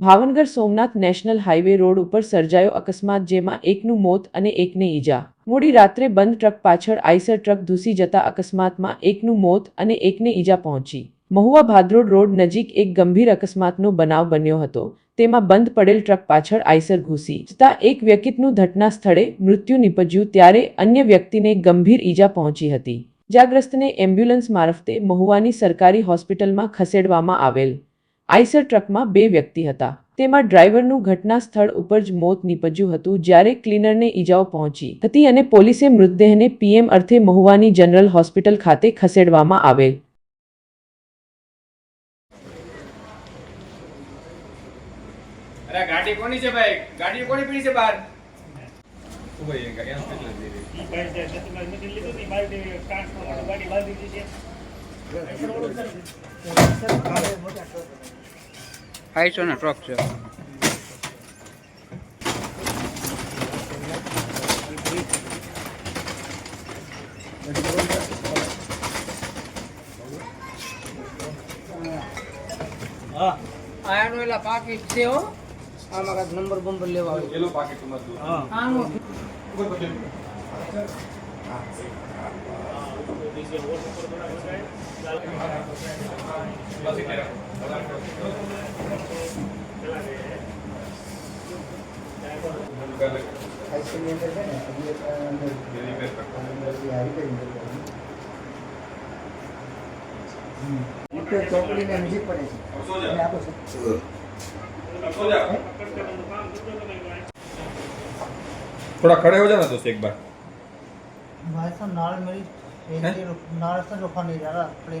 Bhavnagar Somnath national highway road ઉપર સર્જાયો અકસ્માત જેમાં એકનું મોત અને એકને ઈજા. મોડી રાત્રે બંધ ટ્રક પાછળ આઈસર ટ્રક ધૂસી જતા અકસ્માતમાં એકનું મોત અને એકને ઈજા પહોંચી. મહુવા ભાદરોડ રોડ નજીક એક ગંભીર અકસ્માતનો બનાવ બન્યો હતો. તેમાં બંધ પડેલ ટ્રક પાછળ આઈસર ઘૂસી. જતા એક વ્યક્તિનું ઘટના સ્થળે મૃત્યુ નિપજ્યું ત્યારે અન્ય વ્યક્તિને ગંભીર ઈજા પહોંચી હતી. ઇજાગ્રસ્તને એમ્બ્યુલન્સ મારફતે મહુવાની સરકારી હોસ્પિટલમાં ખસેડવામાં આવેલ. આઈસર ટ્રકમાં બે વ્યક્તિ હતા. તેમાં ડ્રાઈવરનું ઘટના સ્થળ ઉપર જ મોત નીપજ્યું હતું જ્યારે ક્લીનરને ઈજાઓ પહોંચી હતી અને પોલીસે મૃતદેહને પીએમ અર્થે મહુવાની જનરલ હોસ્પિટલ ખાતે ખસેડવામાં આવેલ. અરે ગાડી કોની છે ભાઈ? ગાડી કોની પડી છે બહાર? ભાઈ જે જતીનભાઈ નથી લીધું ને, ઈ બાલટી ગાડી બાંધી દીધી છે. આઈસો ને ટ્રક છે આયાનો એલા પાકીટ છે હો આમાં કાંઈક નંબર બંબર લેવા આવે એલો પાકીટ તમારે. આનું નજીક પડે છે હવે સો જા. અને આપો છો સો જા. કટકટનું કામ કરતો હતો ને, भाई साहब नाल मेरी एक नाल से रुका नहीं जा रहा